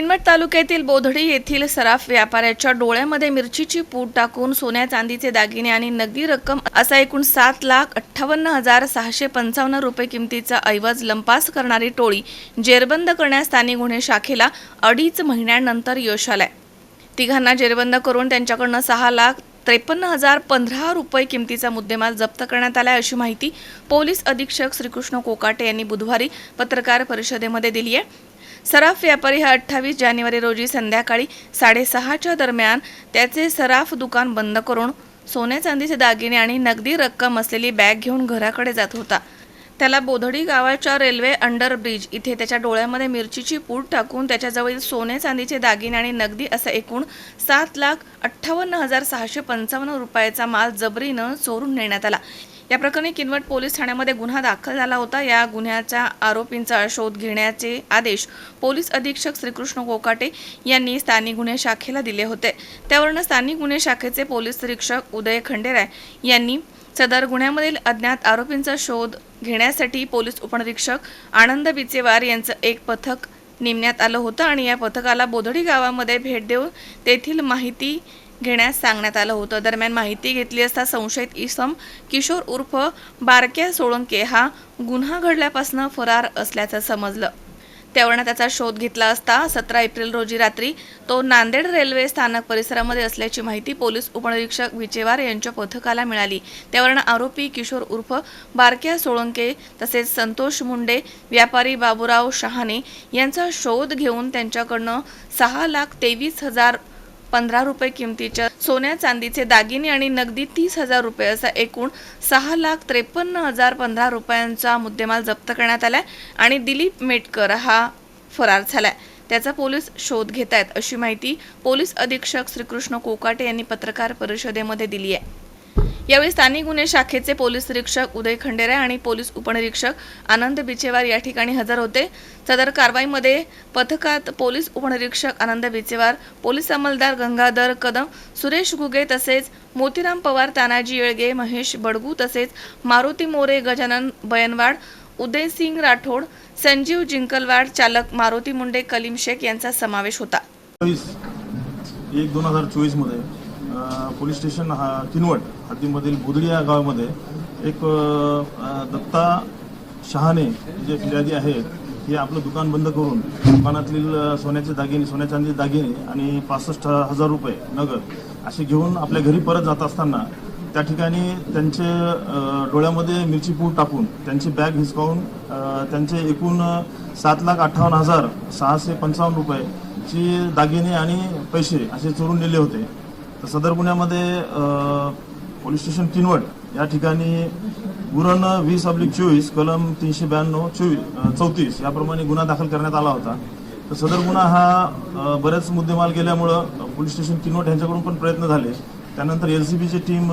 किनवट तालुक्यातील बोधडी येथील सराफ व्यापाऱ्याच्या डोळ्यामध्ये मिरचीची पूड टाकून सोन्या चांदीचे दागिने आणि नगदी रक्कम असा एकूण सात लाख अठ्ठावन्न हजार सहाशे पंचावन्न रुपये किमतीचा ऐवज लंपास करणारी टोळी जेरबंद करण्यास स्थानिक गुन्हे शाखेला अडीच महिन्यानंतर यश आलाय. तिघांना जेरबंद करून त्यांच्याकडनं सहा लाख त्रेपन्न हजार पंधरा रुपये किमतीचा मुद्देमाल जप्त करण्यात आला अशी माहिती पोलीस अधीक्षक श्रीकृष्ण कोकाटे यांनी बुधवारी पत्रकार परिषदेमध्ये दिली आहे सराफ व्यापारी हा अठ्ठावीस जानेवारी रोजी संध्याकाळी साडेसहाच्या दरम्यान त्याचे सराफ दुकान बंद करून सोन्या चांदीचे दागिने आणि नगदी रक्कम असलेली बॅग घेऊन घराकडे जात होता. त्याला बोधडी गावाच्या रेल्वे अंडरब्रिज इथे त्याच्या डोळ्यामध्ये मिरचीची पूड टाकून त्याच्याजवळील सोने चांदीचे दागिने आणि नगदी असा एकूण सात लाख अठ्ठावन्न हजार सहाशे पंचावन्न रुपयाचा माल जबरीनं चोरून नेण्यात आला. या प्रकरणी किनवट पोलीस ठाण्यामध्ये गुन्हा दाखल झाला होता. या गुन्ह्याच्या आरोपींचा शोध घेण्याचे आदेश पोलीस अधीक्षक श्रीकृष्ण कोकाटे यांनी स्थानिक गुन्हे शाखेला दिले होते. त्यावरून स्थानिक गुन्हे शाखेचे पोलीस निरीक्षक उदय खंडेराय यांनी सदर गुन्ह्यामधील अज्ञात आरोपींचा शोध घेण्यासाठी पोलीस उपनिरीक्षक आनंद बिचेवार यांचं एक पथक नेमण्यात आलं होतं आणि या पथकाला बोधडी गावामध्ये भेट देऊन तेथील माहिती घेण्यास सांगण्यात आलं होतं. दरम्यान माहिती घेतली असता संशयित इसम किशोर उर्फ बारक्या सोळंके हा गुन्हा घडल्यापासून फरार असल्याचं समजलं. त्यावरनं त्याचा शोध घेतला असता सतरा एप्रिल रोजी रात्री तो नांदेड रेल्वे स्थानक परिसरामध्ये असल्याची माहिती पोलीस उपनिरीक्षक विचेवार यांच्या पथकाला मिळाली. त्यावरनं आरोपी किशोर उर्फ बारक्या सोळंके तसेच संतोष मुंडे व्यापारी बाबुराव शहाणे यांचा शोध घेऊन त्यांच्याकडनं सहा लाख तेवीस हजार पंधरा रुपये किमतीच्या सोन्या चांदीचे दागिने आणि नगदी तीस हजार रुपये असा एकूण सहा लाख त्रेपन्न हजार पंधरा रुपयांचा मुद्देमाल जप्त करण्यात आलाय आणि दिलीप मेटकर हा फरार झालाय. त्याचा पोलीस शोध घेत आहेत अशी माहिती पोलीस अधीक्षक श्रीकृष्ण कोकाटे यांनी पत्रकार परिषदेमध्ये दिली आहे. यावेळी स्थानिक गुन्हे शाखेचे पोलीस निरीक्षक उदय खंडेरे आणि पोलीस उपनिरीक्षक आनंद बिचेवार या ठिकाणी हजर होते. सदर कारवाईमध्ये पथकात पोलीस उपनिरीक्षक आनंद बिचेवार पोलीस अंमलदार गंगाधर कदम सुरेश घुगे तसेच मोतीराम पवार तानाजी येळगे महेश बडगू तसेच मारुती मोरे गजानन बयनवाड उदयसिंग राठोड संजीव जिंकलवाड चालक मारुती मुंडे कलीम शेख यांचा समावेश होता. एक दोन हजार चोवीसमध्ये पोलीस स्टेशन हा किनवट हद्दीमधील बुदडी या गावामध्ये एक दत्ता शहाणे जे फिर्यादी आहेत हे आपलं दुकान बंद करून दुकानातील सोन्याचे दागिने सोन्या चांदीचे दागिने आणि पासष्ट हजार रुपये नगद असे घेऊन आपल्या घरी परत जात असताना त्या ठिकाणी त्यांचे डोळ्यामध्ये मिरची पूड टाकून त्यांची बॅग हिसकावून त्यांचे एकूण सात लाख अठ्ठावन्न हजार सहाशे पंचावन्न रुपयेची दागिने आणि पैसे असे चोरून नेले होते. सदर गुन्ह्यामध्ये पोलीस स्टेशन किनवट या ठिकाणी गुरण वीस अब्लिक चोवीस कलम तीनशे ब्याण्णव चोवीस चौतीस याप्रमाणे गुन्हा दाखल करण्यात आला होता. तर सदर गुन्हा हा बरेच मुद्देमाल गेल्यामुळं पोलीस स्टेशन किनवट यांच्याकडून पण प्रयत्न झाले. त्यानंतर एल सी बीची team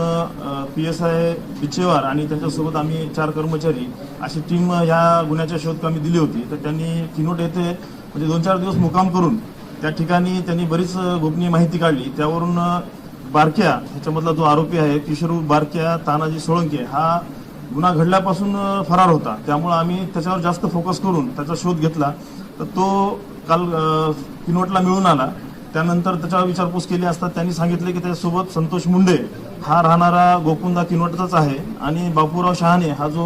P S I Bichewar आणि त्यांच्यासोबत आम्ही चार कर्मचारी अशी टीम ह्या गुन्ह्याच्या शोध शोधकामी दिली होती. तर त्यांनी किनवट येथे म्हणजे दोन चार दिवस मुकाम करून त्या ठिकाणी त्यांनी बरीच गोपनीय माहिती काढली. त्यावरून बारक्या ह्याच्यामधला जो आरोपी आहे किशोर बारक्या तानाजी सोळंके हा गुन्हा घडल्यापासून फरार होता. त्यामुळे आम्ही त्याच्यावर जास्त फोकस करून त्याचा शोध घेतला. तर तो काल किनवटला मिळून आला. त्यानंतर त्याच्यावर विचारपूस केली असता त्यांनी सांगितले की त्याच्यासोबत संतोष मुंडे हा राहणारा गोकुंदा किनवटचाच आहे आणि बापूराव शहाणे हा जो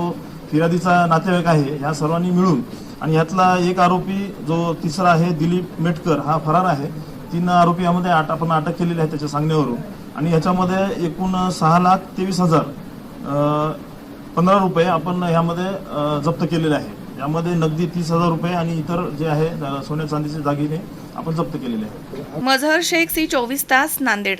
फिर्यादीचा नातेवाईक आहे ह्या सर्वांनी मिळून आणि यातला एक आरोपी जो तिसरा आहे दिलीप मेटकर हा फरार आहे. तीन आरोपी यामध्ये आट आपण अटक केलेली आहे त्याच्या सांगण्यावरून. आणि याच्यामध्ये एकूण सहा लाख तेवीस हजार पंधरा रुपये आपण ह्यामध्ये जप्त केलेले आहे. यामध्ये नगदी तीस हजार रुपये आणि इतर जे आहे सोन्या चांदीचे दागिने आपण जप्त केलेले आहे मझहर शेख सी चोवीस तास Nanded.